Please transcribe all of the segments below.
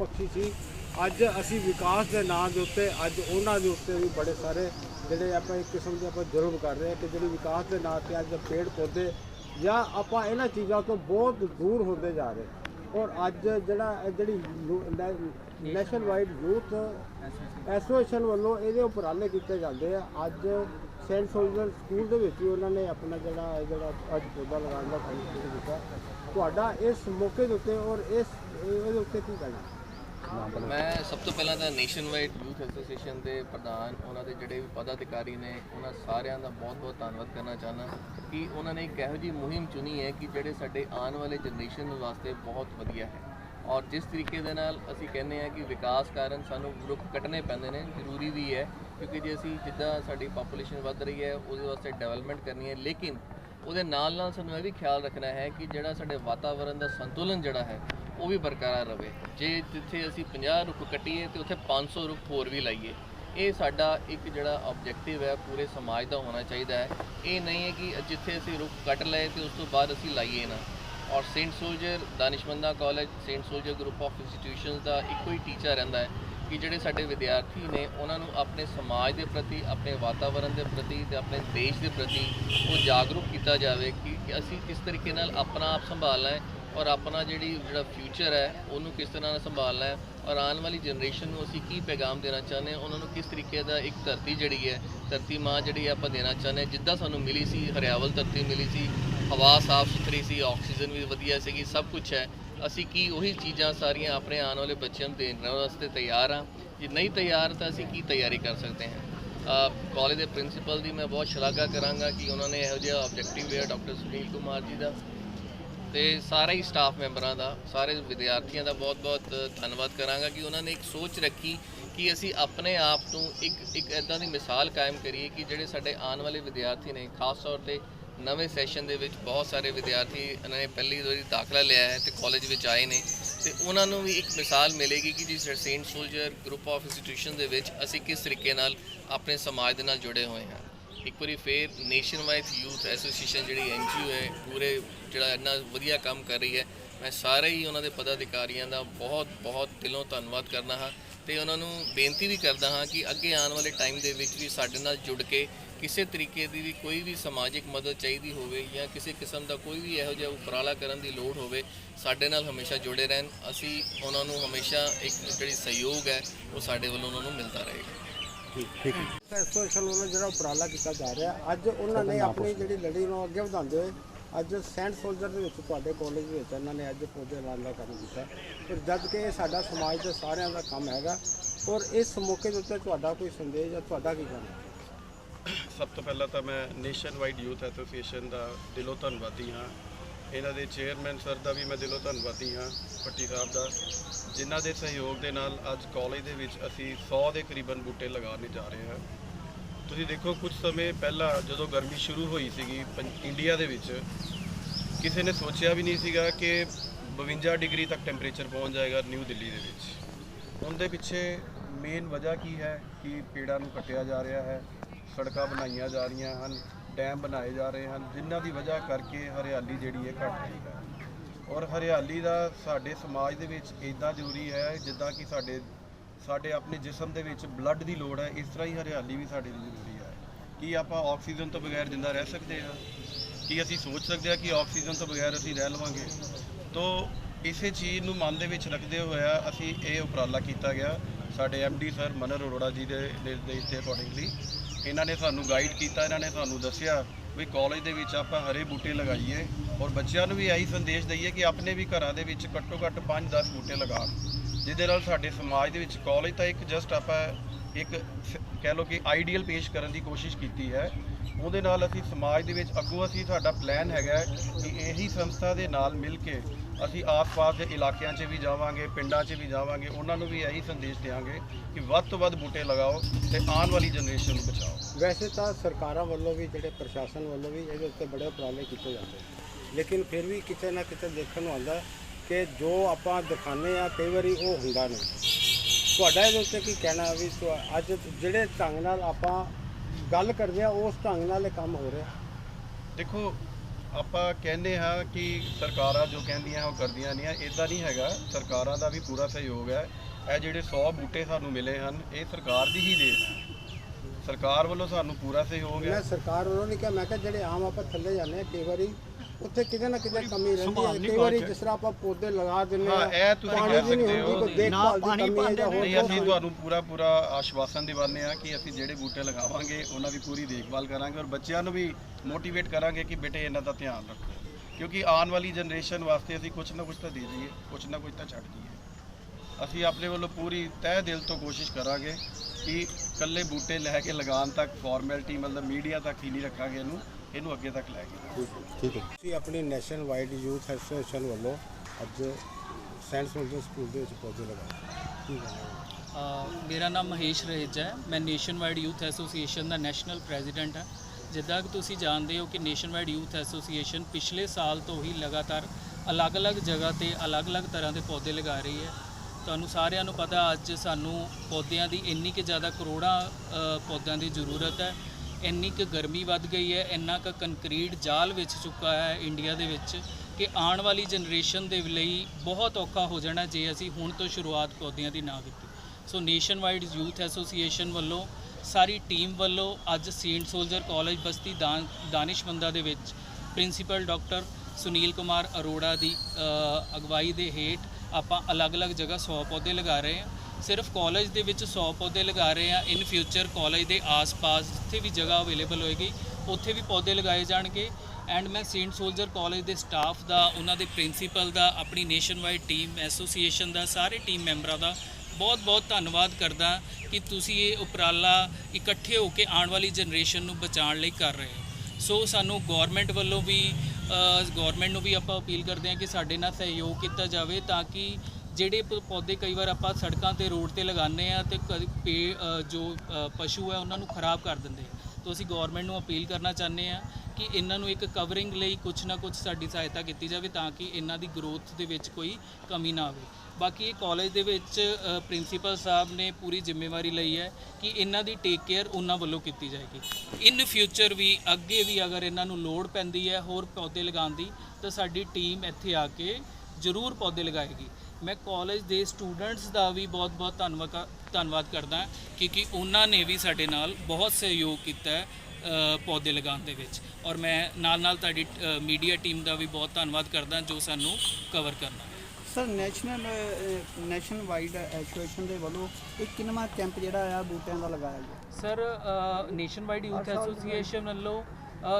ਹੋਰ ਸੀ। ਅੱਜ ਅਸੀਂ ਵਿਕਾਸ ਦੇ ਨਾਂ ਦੇ ਉੱਤੇ, ਅੱਜ ਉਹਨਾਂ ਦੇ ਉੱਤੇ ਵੀ ਬੜੇ ਸਾਰੇ ਜਿਹੜੇ ਆਪਾਂ ਇੱਕ ਕਿਸਮ ਦੇ ਆਪਾਂ ਜ਼ੁਲਮ ਕਰ ਰਹੇ ਹਾਂ ਕਿ ਜਿਹੜੀ ਵਿਕਾਸ ਦੇ ਨਾਂ ਤੇ ਅੱਜ ਪੇੜ ਪੌਦੇ ਜਾਂ ਆਪਾਂ ਇਹਨਾਂ ਚੀਜ਼ਾਂ ਤੋਂ ਬਹੁਤ ਦੂਰ ਹੁੰਦੇ ਜਾ ਰਹੇ ਔਰ ਅੱਜ ਜਿਹੜਾ ਜਿਹੜੀ ਨੈਸ਼ਨਲ ਵਾਈਡ ਯੂਥ ਐਸੋਸੀਏਸ਼ਨ ਵੱਲੋਂ ਇਹਦੇ ਉਪਰਾਲੇ ਕੀਤੇ ਜਾਂਦੇ ਆ। ਅੱਜ ਸੈਂਟ ਸੋਲਜਰ ਸਕੂਲ ਦੇ ਵਿੱਚ ਵੀ ਉਹਨਾਂ ਨੇ ਆਪਣਾ ਜਿਹੜਾ ਜਿਹੜਾ ਅੱਜ ਪੌਦਾ ਲਗਾਉਣ ਦਾ ਕੰਮ ਕੀਤਾ। ਤੁਹਾਡਾ ਇਸ ਮੌਕੇ ਦੇ ਉੱਤੇ ਔਰ ਇਸ ਇਹਦੇ ਉੱਤੇ ਕੀ ਕਹਿਣਾ? ਮੈਂ ਸਭ ਤੋਂ ਪਹਿਲਾਂ ਤਾਂ ਨੇਸ਼ਨ ਵਾਈਡ ਯੂਥ ਐਸੋਸੀਏਸ਼ਨ ਦੇ ਪ੍ਰਧਾਨ, ਉਹਨਾਂ ਦੇ ਜਿਹੜੇ ਵੀ ਪਦਾਧਿਕਾਰੀ ਨੇ, ਉਹਨਾਂ ਸਾਰਿਆਂ ਦਾ ਬਹੁਤ-ਬਹੁਤ ਧੰਨਵਾਦ ਕਰਨਾ ਚਾਹੁੰਦਾ ਕਿ ਉਹਨਾਂ ਨੇ ਇੱਕ ਇਹੋ ਜਿਹੀ ਮੁਹਿੰਮ ਚੁਣੀ ਹੈ ਕਿ ਜਿਹੜੇ ਸਾਡੇ ਆਉਣ ਵਾਲੇ ਜਨਰੇਸ਼ਨ ਵਾਸਤੇ ਬਹੁਤ ਵਧੀਆ ਹੈ। ਔਰ ਜਿਸ ਤਰੀਕੇ ਦੇ ਨਾਲ ਅਸੀਂ ਕਹਿੰਦੇ ਹਾਂ ਕਿ ਵਿਕਾਸ ਕਾਰਨ ਸਾਨੂੰ ਰੁੱਖ ਕੱਟਣੇ ਪੈਂਦੇ ਨੇ, ਜ਼ਰੂਰੀ ਵੀ ਹੈ, ਕਿਉਂਕਿ ਜੇ ਅਸੀਂ ਜਿੱਦਾਂ ਸਾਡੀ ਪਾਪੂਲੇਸ਼ਨ ਵੱਧ ਰਹੀ ਹੈ, ਉਹਦੇ ਵਾਸਤੇ ਡਿਵੈਲਪਮੈਂਟ ਕਰਨੀ ਹੈ, ਲੇਕਿਨ ਉਹਦੇ ਨਾਲ ਨਾਲ ਸਾਨੂੰ ਇਹ ਵੀ ਖਿਆਲ ਰੱਖਣਾ ਹੈ ਕਿ ਜਿਹੜਾ ਸਾਡੇ ਵਾਤਾਵਰਣ ਦਾ ਸੰਤੁਲਨ ਜਿਹੜਾ ਹੈ ਉਹ ਵੀ ਬਰਕਰਾਰ ਰਵੇ ਜੇ ਜਿੱਥੇ ਅਸੀਂ 50 ਰੁੱਖ ਕੱਟੀਏ ਤੇ ਉੱਥੇ 500 ਰੁੱਖ ਹੋਰ ਵੀ ਲਾਈਏ, ਇਹ ਸਾਡਾ ਇੱਕ ਜਿਹੜਾ ਆਬਜੈਕਟਿਵ ਹੈ, ਪੂਰੇ ਸਮਾਜ ਦਾ ਹੋਣਾ ਚਾਹੀਦਾ ਹੈ। ਇਹ ਨਹੀਂ ਹੈ ਕਿ ਜਿੱਥੇ ਅਸੀਂ ਰੁੱਖ ਕੱਟ ਲਏ ਤੇ ਉਸ ਤੋਂ ਬਾਅਦ ਅਸੀਂ ਲਾਈਏ ਨਾ। ਔਰ Saint Soldier Danishmandan college Saint Soldier group of institutions ਦਾ ਇੱਕੋ ਹੀ ਟੀਚਰ ਰਹਿੰਦਾ ਹੈ ਕਿ ਜਿਹੜੇ ਸਾਡੇ ਵਿਦਿਆਰਥੀ ਨੇ, ਉਹਨਾਂ ਨੂੰ ਆਪਣੇ ਸਮਾਜ ਦੇ ਪ੍ਰਤੀ, ਆਪਣੇ ਵਾਤਾਵਰਣ ਦੇ ਪ੍ਰਤੀ ਤੇ ਆਪਣੇ ਦੇਸ਼ ਦੇ ਪ੍ਰਤੀ ਉਹ ਜਾਗਰੂਕ ਕੀਤਾ ਜਾਵੇ ਕਿ ਅਸੀਂ ਕਿਸ ਤਰੀਕੇ ਨਾਲ ਆਪਣਾ ਆਪ ਸੰਭਾਲਣਾ ਹੈ। ਔਰ ਆਪਣਾ ਜਿਹੜੀ ਜਿਹੜਾ ਫਿਊਚਰ ਹੈ, ਉਹਨੂੰ ਕਿਸ ਤਰ੍ਹਾਂ ਨਾਲ ਸੰਭਾਲਣਾ ਹੈ ਔਰ ਆਉਣ ਵਾਲੀ ਜਨਰੇਸ਼ਨ ਨੂੰ ਅਸੀਂ ਕੀ ਪੈਗਾਮ ਦੇਣਾ ਚਾਹੁੰਦੇ ਹਾਂ, ਉਹਨਾਂ ਨੂੰ ਕਿਸ ਤਰੀਕੇ ਦਾ ਇੱਕ ਧਰਤੀ ਜਿਹੜੀ ਹੈ, ਧਰਤੀ ਮਾਂ ਜਿਹੜੀ ਆਪਾਂ ਦੇਣਾ ਚਾਹੁੰਦੇ ਹਾਂ, ਜਿੱਦਾਂ ਸਾਨੂੰ ਮਿਲੀ ਸੀ, ਹਰਿਆਵਲ ਧਰਤੀ ਮਿਲੀ ਸੀ, ਹਵਾ ਸਾਫ਼ ਸੁਥਰੀ ਸੀ, ਆਕਸੀਜਨ ਵੀ ਵਧੀਆ ਸੀਗੀ, ਸਭ ਕੁਝ ਹੈ। ਅਸੀਂ ਕੀ ਉਹੀ ਚੀਜ਼ਾਂ ਸਾਰੀਆਂ ਆਪਣੇ ਆਉਣ ਵਾਲੇ ਬੱਚਿਆਂ ਨੂੰ ਦੇਣ ਵਾਸਤੇ ਤਿਆਰ ਹਾਂ? ਜੇ ਨਹੀਂ ਤਿਆਰ, ਤਾਂ ਅਸੀਂ ਕੀ ਤਿਆਰੀ ਕਰ ਸਕਦੇ ਹਾਂ? ਕਾਲਜ ਦੇ ਪ੍ਰਿੰਸੀਪਲ ਦੀ ਮੈਂ ਬਹੁਤ ਸ਼ਲਾਘਾ ਕਰਾਂਗਾ ਕਿ ਉਹਨਾਂ ਨੇ ਇਹੋ ਜਿਹਾ ਆਬਜੈਕਟਿਵ ਲਿਆ ਡਾਕਟਰ ਸੁਨੀਲ ਕੁਮਾਰ ਜੀ ਦਾ। ਤੇ ਸਾਰੇ ਹੀ ਸਟਾਫ ਮੈਂਬਰਾਂ ਦਾ, ਸਾਰੇ ਵਿਦਿਆਰਥੀਆਂ ਦਾ ਬਹੁਤ-ਬਹੁਤ ਧੰਨਵਾਦ ਕਰਾਂਗਾ ਕਿ ਉਹਨਾਂ ਨੇ ਇੱਕ ਸੋਚ ਰੱਖੀ ਕਿ ਅਸੀਂ ਆਪਣੇ ਆਪ ਨੂੰ ਇੱਕ ਇੱਕ ਐਦਾਂ ਦੀ ਮਿਸਾਲ ਕਾਇਮ ਕਰੀਏ ਕਿ ਜਿਹੜੇ ਸਾਡੇ ਆਉਣ ਵਾਲੇ ਵਿਦਿਆਰਥੀ ਨੇ, ਖਾਸ ਤੌਰ ਤੇ ਨਵੇਂ ਸੈਸ਼ਨ ਦੇ ਵਿੱਚ ਬਹੁਤ ਸਾਰੇ ਵਿਦਿਆਰਥੀ ਇਹਨਾਂ ਨੇ ਪਹਿਲੀ ਵਾਰੀ ਦਾਖਲਾ ਲਿਆ ਹੈ ਤੇ ਕਾਲਜ ਵਿੱਚ ਆਏ ਨੇ ਤੇ ਉਹਨਾਂ ਨੂੰ ਵੀ ਇੱਕ ਮਿਸਾਲ ਮਿਲੇਗੀ ਕਿ ਜੀ Saint Soldier group of institution ਦੇ ਵਿੱਚ ਅਸੀਂ ਕਿਸ ਤਰੀਕੇ ਨਾਲ ਆਪਣੇ ਸਮਾਜ ਦੇ ਨਾਲ ਜੁੜੇ ਹੋਏ ਹਾਂ। ਇੱਕ ਵਾਰੀ ਫੇਰ ਨੇਸ਼ਨ ਵਾਈਡ ਯੂਥ ਐਸੋਸੀਏਸ਼ਨ ਜਿਹੜੀ ਐਨਜੀਓ ਹੈ, ਪੂਰੇ ਜਿਹੜਾ ਇੰਨਾ ਵਧੀਆ ਕੰਮ ਕਰ ਰਹੀ ਹੈ। ਮੈਂ ਸਾਰੇ ਹੀ ਉਹਨਾਂ ਦੇ ਪਦਾਧਿਕਾਰੀਆਂ ਦਾ ਬਹੁਤ ਬਹੁਤ ਦਿਲੋਂ ਧੰਨਵਾਦ ਕਰਦਾ ਹਾਂ ਤੇ ਉਹਨਾਂ ਨੂੰ ਬੇਨਤੀ ਵੀ ਕਰਦਾ ਹਾਂ ਕਿ ਅੱਗੇ ਆਉਣ ਵਾਲੇ ਟਾਈਮ ਦੇ ਵਿੱਚ ਵੀ ਸਾਡੇ ਨਾਲ ਜੁੜ ਕੇ ਕਿਸੇ ਤਰੀਕੇ ਦੀ ਵੀ ਕੋਈ ਵੀ ਸਮਾਜਿਕ ਮਦਦ ਚਾਹੀਦੀ ਹੋਵੇ ਜਾਂ ਕਿਸੇ ਕਿਸਮ ਦਾ ਕੋਈ ਵੀ ਇਹੋ ਜਿਹਾ ਉਪਰਾਲਾ ਕਰਨ ਦੀ ਲੋੜ ਹੋਵੇ, ਸਾਡੇ ਨਾਲ ਹਮੇਸ਼ਾ ਜੁੜੇ ਰਹਿਣ। ਅਸੀਂ ਉਹਨਾਂ ਨੂੰ ਹਮੇਸ਼ਾ ਇੱਕ ਜਿਹੜੀ ਸਹਿਯੋਗ ਹੈ, ਉਹ ਸਾਡੇ ਵੱਲੋਂ ਉਹਨਾਂ ਨੂੰ ਮਿਲਦਾ ਰਹੇਗਾ ਠੀਕ ਹੈ ਐਸੋਸੀਏਸ਼ਨ ਵੱਲੋਂ ਜਿਹੜਾ ਉਪਰਾਲਾ ਕੀਤਾ ਜਾ ਰਿਹਾ ਅੱਜ ਉਹਨਾਂ ਨੇ ਆਪਣੀ ਜਿਹੜੀ ਲੜੀ ਨੂੰ ਅੱਗੇ ਵਧਾਉਂਦੇ ਹੋਏ ਅੱਜ ਸੈਂਟ ਸੋਲਜਰ ਦੇ ਵਿੱਚ ਤੁਹਾਡੇ ਕਾਲਜ ਵਿੱਚ ਇਹਨਾਂ ਨੇ ਅੱਜ ਪੌਦੇ ਲਾਉਣ ਦਾ ਕੰਮ ਕੀਤਾ। ਪਰ ਜਦ ਕਿ ਇਹ ਸਾਡਾ ਸਮਾਜ ਦੇ ਸਾਰਿਆਂ ਦਾ ਕੰਮ ਹੈਗਾ ਔਰ ਇਸ ਮੌਕੇ ਦੇ ਉੱਤੇ ਤੁਹਾਡਾ ਕੋਈ ਸੰਦੇਸ਼ ਜਾਂ ਤੁਹਾਡਾ ਕੀ ਕਹਿਣਾ? ਸਭ ਤੋਂ ਪਹਿਲਾਂ ਤਾਂ ਮੈਂ ਨੇਸ਼ਨ ਵਾਈਡ ਯੂਥ ਐਸੋਸੀਏਸ਼ਨ ਦਾ ਦਿਲੋਂ ਧੰਨਵਾਦੀ ਹਾਂ। ਇਹਨਾਂ ਦੇ ਚੇਅਰਮੈਨ ਸਰ ਦਾ ਵੀ ਮੈਂ ਦਿਲੋਂ ਧੰਨਵਾਦੀ ਹਾਂ ਪੱਟੀ ਸਾਹਿਬ ਦਾ, ਜਿਨ੍ਹਾਂ ਦੇ ਸਹਿਯੋਗ ਦੇ ਨਾਲ ਅੱਜ ਕਾਲਜ ਦੇ ਵਿੱਚ ਅਸੀਂ 100 ਦੇ ਕਰੀਬਨ ਬੂਟੇ ਲਗਾਉਣ ਜਾ ਰਹੇ ਹਾਂ। ਤੁਸੀਂ ਦੇਖੋ ਕੁਝ ਸਮੇਂ ਪਹਿਲਾਂ ਜਦੋਂ ਗਰਮੀ ਸ਼ੁਰੂ ਹੋਈ ਸੀਗੀ ਪੰ- ਇੰਡੀਆ ਦੇ ਵਿੱਚ, ਕਿਸੇ ਨੇ ਸੋਚਿਆ ਵੀ ਨਹੀਂ ਸੀਗਾ ਕਿ 52 ਡਿਗਰੀ ਤੱਕ ਟੈਂਪਰੇਚਰ ਪਹੁੰਚ ਜਾਏਗਾ ਨਿਊ ਦਿੱਲੀ ਦੇ ਵਿੱਚ। ਉਹਦੇ ਪਿੱਛੇ ਮੇਨ ਵਜ੍ਹਾ ਕੀ ਹੈ ਕਿ ਪੇੜਾਂ ਨੂੰ ਕੱਟਿਆ ਜਾ ਰਿਹਾ ਹੈ, ਸੜਕਾਂ ਬਣਾਈਆਂ ਜਾ ਰਹੀਆਂ ਹਨ ਡੈਮ ਬਣਾਏ ਜਾ ਰਹੇ ਹਨ, ਜਿਨ੍ਹਾਂ ਦੀ ਵਜ੍ਹਾ ਕਰਕੇ ਹਰਿਆਲੀ ਜਿਹੜੀ ਹੈ ਘਟ ਰਹੀ ਹੈ। ਔਰ ਹਰਿਆਲੀ ਦਾ ਸਾਡੇ ਸਮਾਜ ਦੇ ਵਿੱਚ ਇਦਾਂ ਜ਼ਰੂਰੀ ਹੈ, ਜਿੱਦਾਂ ਕਿ ਸਾਡੇ ਸਾਡੇ ਆਪਣੇ ਜਿਸਮ ਦੇ ਵਿੱਚ ਬਲੱਡ ਦੀ ਲੋੜ ਹੈ, ਇਸ ਤਰ੍ਹਾਂ ਹੀ ਹਰਿਆਲੀ ਵੀ ਸਾਡੇ ਲਈ ਜ਼ਰੂਰੀ ਹੈ। ਕੀ ਆਪਾਂ ਆਕਸੀਜਨ ਤੋਂ ਬਗੈਰ ਜ਼ਿੰਦਾ ਰਹਿ ਸਕਦੇ ਹਾਂ? ਕੀ ਅਸੀਂ ਸੋਚ ਸਕਦੇ ਹਾਂ ਕਿ ਆਕਸੀਜਨ ਤੋਂ ਬਗੈਰ ਅਸੀਂ ਰਹਿ ਲਵਾਂਗੇ? ਤੋਂ ਇਸੇ ਚੀਜ਼ ਨੂੰ ਮਨ ਦੇ ਵਿੱਚ ਰੱਖਦੇ ਹੋਇਆ ਅਸੀਂ ਇਹ ਉਪਰਾਲਾ ਕੀਤਾ ਗਿਆ। ਸਾਡੇ ਐਮਡੀ ਸਰ ਮਨਰ ਅਰੋੜਾ ਜੀ ਦੇ ਨਿਰਦੇਸ਼ ਦੇ ਅਕੋਰਡਿੰਗਲੀ ਇਹਨਾਂ ਨੇ ਸਾਨੂੰ ਗਾਈਡ ਕੀਤਾ, ਇਹਨਾਂ ਨੇ ਸਾਨੂੰ ਦੱਸਿਆ ਵੀ ਕਾਲਜ ਦੇ ਵਿੱਚ ਆਪਾਂ ਹਰੇ ਬੂਟੇ ਲਗਾਈਏ ਔਰ ਬੱਚਿਆਂ ਨੂੰ ਵੀ ਇਹੀ ਸੰਦੇਸ਼ ਦਈਏ ਕਿ ਆਪਣੇ ਵੀ ਘਰਾਂ ਦੇ ਵਿੱਚ ਘੱਟੋ ਘੱਟ 5-10 ਬੂਟੇ ਲਗਾਉਣ ਜਿਹਦੇ ਨਾਲ ਸਾਡੇ ਸਮਾਜ ਦੇ ਵਿੱਚ ਕਾਲਜ ਤਾਂ ਇੱਕ ਜਸਟ ਆਪਾਂ ਇੱਕ ਕਹਿ ਲਓ ਕਿ ਆਈਡੀਅਲ ਪੇਸ਼ ਕਰਨ ਦੀ ਕੋਸ਼ਿਸ਼ ਕੀਤੀ ਹੈ। ਉਹਦੇ ਨਾਲ ਅਸੀਂ ਸਮਾਜ ਦੇ ਵਿੱਚ ਅੱਗੋਂ ਅਸੀਂ ਸਾਡਾ ਪਲਾਨ ਹੈਗਾ ਕਿ ਇਹੀ ਸੰਸਥਾ ਦੇ ਨਾਲ ਮਿਲ ਕੇ ਅਸੀਂ ਆਸ-ਪਾਸ ਦੇ ਇਲਾਕਿਆਂ 'ਚ ਵੀ ਜਾਵਾਂਗੇ ਪਿੰਡਾਂ 'ਚ ਵੀ ਜਾਵਾਂਗੇ ਉਹਨਾਂ ਨੂੰ ਵੀ ਇਹੀ ਸੰਦੇਸ਼ ਦੇਵਾਂਗੇ ਕਿ ਵੱਧ ਤੋਂ ਵੱਧ ਬੂਟੇ ਲਗਾਓ ਤੇ ਆਉਣ ਵਾਲੀ ਜਨਰੇਸ਼ਨ ਨੂੰ ਬਚਾਓ। ਵੈਸੇ ਤਾਂ ਸਰਕਾਰਾਂ ਵੱਲੋਂ ਵੀ ਜਿਹੜੇ ਪ੍ਰਸ਼ਾਸਨ ਵੱਲੋਂ ਵੀ ਇਹਦੇ ਉੱਤੇ ਬੜੇ ਉਪਰਾਲੇ ਕੀਤੇ ਜਾਂਦੇ ਲੇਕਿਨ ਫਿਰ ਵੀ ਕਿਤੇ ਨਾ ਕਿਤੇ ਦੇਖਣ ਨੂੰ ਆਉਂਦਾ ਕਿ ਜੋ ਆਪਾਂ ਦਿਖਾਉਂਦੇ ਆ ਕਈ ਵਾਰੀ ਉਹ ਹੁੰਦਾ ਨਹੀਂ। ਤੁਹਾਡਾ ਇਹਦੇ ਉੱਤੇ ਕੀ ਕਹਿਣਾ ਵੀ ਅੱਜ ਜਿਹੜੇ ਢੰਗ ਨਾਲ ਆਪਾਂ ਗੱਲ ਕਰਦੇ ਆ ਉਸ ਢੰਗ ਨਾਲ ਇਹ ਕੰਮ ਹੋ ਰਿਹਾ? ਦੇਖੋ ਆਪਾਂ ਕਹਿੰਦੇ ਹਾਂ ਕਿ ਸਰਕਾਰਾਂ ਜੋ ਕਹਿੰਦੀਆਂ ਉਹ ਕਰਦੀਆਂ ਨਹੀਂ ਆ ਇਦਾਂ ਨਹੀਂ ਹੈਗਾ। ਸਰਕਾਰਾਂ ਦਾ ਵੀ ਪੂਰਾ ਸਹਿਯੋਗ ਹੈ। ਇਹ ਜਿਹੜੇ 100 ਬੂਟੇ ਸਾਨੂੰ ਮਿਲੇ ਹਨ, ਇਹ ਸਰਕਾਰ ਦੀ ਹੀ ਦੇਣ ਹੈ। ਸਰਕਾਰ ਵੱਲੋਂ ਸਾਨੂੰ ਪੂਰਾ ਸਹਿਯੋਗ ਹੈ। ਮੈਂ ਸਰਕਾਰ ਵੱਲੋਂ ਨਹੀਂ ਕਿਹਾ, ਮੈਂ ਕਿਹਾ ਜਿਹੜੇ ਆਮ ਆਪਾਂ ਥੱਲੇ ਜਾਂਦੇ ਆ ਕਈ ਵਾਰੀ ਉੱਥੇ ਕਿਤੇ ਨਾ ਕਿਤੇ ਕਮੀ ਰਹਿੰਦੀ ਹੈ। ਕਈ ਵਾਰੀ ਜਿਸ ਤਰ੍ਹਾਂ ਆਪਾਂ ਪੌਦੇ ਲਗਾ ਦਿੰਦੇ ਹਾਂ, ਇਹ ਤੁਸੀਂ ਪਾਣੀ ਕਹਿ ਸਕਦੇ ਹੋ। ਕੋਈ ਦੇਖਭਾਲ ਦੀ ਕਮੀ ਹੈ ਜਾਂ ਹੋਰ ਨਹੀਂ ਅਸੀਂ ਤੁਹਾਨੂੰ ਪੂਰਾ ਪੂਰਾ ਆਸ਼ਵਾਸਨ ਦਿਵਾਉਂਦੇ ਹਾਂ ਕਿ ਅਸੀਂ ਜਿਹੜੇ ਬੂਟੇ ਲਗਾਵਾਂਗੇ ਉਹਨਾਂ ਦੀ ਪੂਰੀ ਦੇਖਭਾਲ ਕਰਾਂਗੇ ਔਰ ਬੱਚਿਆਂ ਨੂੰ ਵੀ ਮੋਟੀਵੇਟ ਕਰਾਂਗੇ ਕਿ ਬੇਟੇ ਇਹਨਾਂ ਦਾ ਧਿਆਨ ਰੱਖੋ। ਕਿਉਂਕਿ ਆਉਣ ਵਾਲੀ ਜਨਰੇਸ਼ਨ ਵਾਸਤੇ ਅਸੀਂ ਕੁਝ ਨਾ ਕੁਝ ਤਾਂ ਦੇ ਦਈਏ ਕੁਝ ਨਾ ਕੁਝ ਤਾਂ ਛੱਡ ਦਈਏ। ਅਸੀਂ ਆਪਣੇ ਵੱਲੋਂ ਪੂਰੀ ਤਹਿ ਦਿਲ ਤੋਂ ਕੋਸ਼ਿਸ਼ ਕਰਾਂਗੇ ਕਿ ਇਕੱਲੇ ਬੂਟੇ ਲੈ ਕੇ ਲਗਾਉਣ ਤੱਕ ਫਾਰਮੈਲਿਟੀ ਮਤਲਬ ਮੀਡੀਆ ਤੱਕ ਹੀ ਨਹੀਂ ਰੱਖਾਂਗੇ ਇਹਨੂੰ। ਇਹਨੂੰ ਅੱਗੇ ਤੱਕ ਲੈ ਕੇ ਠੀਕ ਹੈ ਤੁਸੀਂ ਆਪਣੀ ਨੈਸ਼ਨਲ ਵਾਈਡ ਯੂਥ ਐਸੋਸੀਏਸ਼ਨ ਵੱਲੋਂ ਅੱਜ ਸੈਂਟ ਸੋਲਜਰ ਸਕੂਲ ਦੇ ਵਿੱਚ ਪੌਦੇ ਲਗਾਏ। ਕੀ ਕਹਿਣਾ ਅ, ਮੇਰਾ ਨਾਮ ਮਹੇਸ਼ ਰਹੇਜਾ ਹੈ। ਮੈਂ ਨੇਸ਼ਨਵਾਈਡ ਯੂਥ ਐਸੋਸੀਏਸ਼ਨ ਦਾ ਨੈਸ਼ਨਲ ਪ੍ਰੈਜ਼ੀਡੈਂਟ ਹਾਂ। ਜਿੱਦਾਂ ਕਿ ਤੁਸੀਂ ਜਾਣਦੇ ਹੋ ਕਿ ਨੇਸ਼ਨਵਾਈਡ ਯੂਥ ਐਸੋਸੀਏਸ਼ਨ ਪਿਛਲੇ ਸਾਲ ਤੋਂ ਹੀ ਲਗਾਤਾਰ ਅਲੱਗ-ਅਲੱਗ ਜਗ੍ਹਾ ਤੇ ਅਲੱਗ-ਅਲੱਗ ਤਰ੍ਹਾਂ ਦੇ ਪੌਦੇ ਲਗਾ ਰਹੀ ਹੈ। ਤੁਹਾਨੂੰ ਸਾਰਿਆਂ ਨੂੰ ਪਤਾ ਅੱਜ ਸਾਨੂੰ ਪੌਦਿਆਂ ਦੀ ਇੰਨੀ ਕਿ ਜ਼ਿਆਦਾ ਕਰੋੜਾਂ ਪੌਦਿਆਂ ਦੀ ਜ਼ਰੂਰਤ ਹੈ। ਇੰਨੀ ਕੁ ਗਰਮੀ ਵੱਧ ਗਈ ਹੈ, ਇੰਨਾ ਕੁ ਕੰਕਰੀਟ ਜਾਲ ਵਿੱਚ ਚੁੱਕਾ ਹੈ ਇੰਡੀਆ ਦੇ ਵਿੱਚ ਕਿ ਆਉਣ ਵਾਲੀ ਜਨਰੇਸ਼ਨ ਦੇ ਲਈ ਬਹੁਤ ਔਖਾ ਹੋ ਜਾਣਾ ਜੇ ਅਸੀਂ ਹੁਣ ਤੋਂ ਸ਼ੁਰੂਆਤ ਪੌਦਿਆਂ ਦੀ ਨਾ ਕੀਤੀ। So nation wide youth association ਵੱਲੋਂ, ਸਾਰੀ ਟੀਮ ਵੱਲੋਂ ਅੱਜ ਸੇਂਟ ਸੋਲਜਰ ਕਾਲਜ ਬਸਤੀ ਦਾਨ ਦਾਨਿਸ਼ਮੰਦਾ ਦੇ ਵਿੱਚ ਪ੍ਰਿੰਸੀਪਲ ਡਾਕਟਰ ਸੁਨੀਲ ਕੁਮਾਰ ਅਰੋੜਾ ਦੀ ਅਗਵਾਈ ਦੇ ਹੇਠ ਆਪਾਂ ਅਲੱਗ-ਅਲੱਗ ਜਗ੍ਹਾ 100 ਪੌਦੇ ਲਗਾ ਰਹੇ ਹਾਂ। ਸਿਰਫ ਕਾਲਜ ਦੇ ਵਿੱਚ 100 ਪੌਦੇ ਲਗਾ ਰਹੇ ਹਾਂ। ਇਨ ਫਿਊਚਰ ਕਾਲਜ ਦੇ ਆਸ-ਪਾਸ ਜਿੱਥੇ ਵੀ ਜਗ੍ਹਾ ਅਵੇਲੇਬਲ ਹੋਏਗੀ, ਉੱਥੇ ਵੀ ਪੌਦੇ ਲਗਾਏ ਜਾਣਗੇ। ਐਂਡ ਮੈਂ ਸੇਂਟ ਸੋਲਜਰ ਕਾਲਜ ਦੇ ਸਟਾਫ ਦਾ, ਉਹਨਾਂ ਦੇ ਪ੍ਰਿੰਸੀਪਲ ਦਾ, ਆਪਣੀ ਨੇਸ਼ਨ ਵਾਈਡ ਟੀਮ ਐਸੋਸੀਏਸ਼ਨ ਦਾ, ਸਾਰੇ ਟੀਮ ਮੈਂਬਰਾਂ ਦਾ ਬਹੁਤ-ਬਹੁਤ ਧੰਨਵਾਦ ਕਰਦਾ ਕਿ ਤੁਸੀਂ ਇਹ ਉਪਰਾਲਾ ਇਕੱਠੇ ਹੋ ਕੇ ਆਉਣ ਵਾਲੀ ਜਨਰੇਸ਼ਨ ਨੂੰ ਬਚਾਉਣ ਲਈ ਕਰ ਰਹੇ ਹੋ। ਸੋ ਸਾਨੂੰ ਗਵਰਨਮੈਂਟ ਵੱਲੋਂ ਵੀ ਗਵਰਨਮੈਂਟ ਨੂੰ ਵੀ ਆਪਾਂ ਅਪੀਲ ਕਰਦੇ ਹਾਂ ਕਿ ਸਾਡੇ ਨਾਲ ਸਹਿਯੋਗ ਕੀਤਾ ਜਾਵੇ ਤਾਂ ਕਿ ਜਿਹੜੇ ਪ- ਪੌਦੇ ਕਈ ਵਾਰ ਆਪਾਂ ਸੜਕਾਂ ਤੇ, ਰੋਡ ਤੇ ਲਗਾਉਂਦੇ ਆ ਤੇ ਕਦੀ ਪੇ ਜੋ ਪਸ਼ੂ ਹੈ ਉਹਨਾਂ ਨੂੰ ਖਰਾਬ ਕਰ ਦਿੰਦੇ ਤਾਂ ਅਸੀਂ ਗਵਰਨਮੈਂਟ ਨੂੰ ਅਪੀਲ ਕਰਨਾ ਚਾਹੁੰਦੇ ਆ ਕਿ ਇਹਨਾਂ ਨੂੰ ਇੱਕ ਕਵਰਿੰਗ ਲਈ ਕੁਝ ਨਾ ਕੁਝ ਸਾਡੀ ਸਹਾਇਤਾ ਕੀਤੀ ਜਾਵੇ ਤਾਂ ਕਿ ਇਹਨਾਂ ਦੀ ਗਰੋਥ ਦੇ ਵਿੱਚ ਕੋਈ ਕਮੀ ਨਾ ਆਵੇ। ਬਾਕੀ ਇਹ ਕਾਲਜ ਦੇ ਵਿੱਚ ਪ੍ਰਿੰਸੀਪਲ ਸਾਹਿਬ ਨੇ ਪੂਰੀ ਜ਼ਿੰਮੇਵਾਰੀ ਲਈ ਹੈ ਕਿ ਇਹਨਾਂ ਦੀ ਟੇਕ ਕੇਅਰ ਉਹਨਾਂ ਵੱਲੋਂ ਕੀਤੀ ਜਾਏਗੀ। ਇਨ ਫਿਊਚਰ ਵੀ, ਅੱਗੇ ਵੀ ਅਗਰ ਇਹਨਾਂ ਨੂੰ ਲੋੜ ਪੈਂਦੀ ਹੈ ਹੋਰ ਪੌਦੇ ਲਗਾਉਣ ਦੀ, ਤਾਂ ਸਾਡੀ ਟੀਮ ਇੱਥੇ ਆ ਕੇ ਜ਼ਰੂਰ ਪੌਦੇ ਲਗਾਏਗੀ। ਮੈਂ ਕਾਲਜ ਦੇ ਸਟੂਡੈਂਟਸ ਦਾ ਵੀ ਬਹੁਤ-ਬਹੁਤ ਧੰਨਵਾਦ ਧੰਨਵਾਦ ਕਰਦਾ ਕਿਉਂਕਿ ਉਹਨਾਂ ਨੇ ਵੀ ਸਾਡੇ ਨਾਲ ਬਹੁਤ ਸਹਿਯੋਗ ਕੀਤਾ ਪੌਦੇ ਲਗਾਉਣ ਦੇ ਵਿੱਚ। ਔਰ ਮੈਂ ਨਾਲ-ਨਾਲ ਤੁਹਾਡੀ ਮੀਡੀਆ ਟੀਮ ਦਾ ਵੀ ਬਹੁਤ ਧੰਨਵਾਦ ਕਰਦਾ ਜੋ ਸਾਨੂੰ ਕਵਰ ਕਰਨਾ sir national national wide association ਦੇ ਵੱਲੋਂ ਇਹ ਕਿੰਨਵਾਂ ਕੈਂਪ ਜਿਹੜਾ ਆ ਬੂਟਿਆਂ ਦਾ ਲਗਾਇਆ ਗਿਆ? Sir nation wide youth association ਵੱਲੋਂ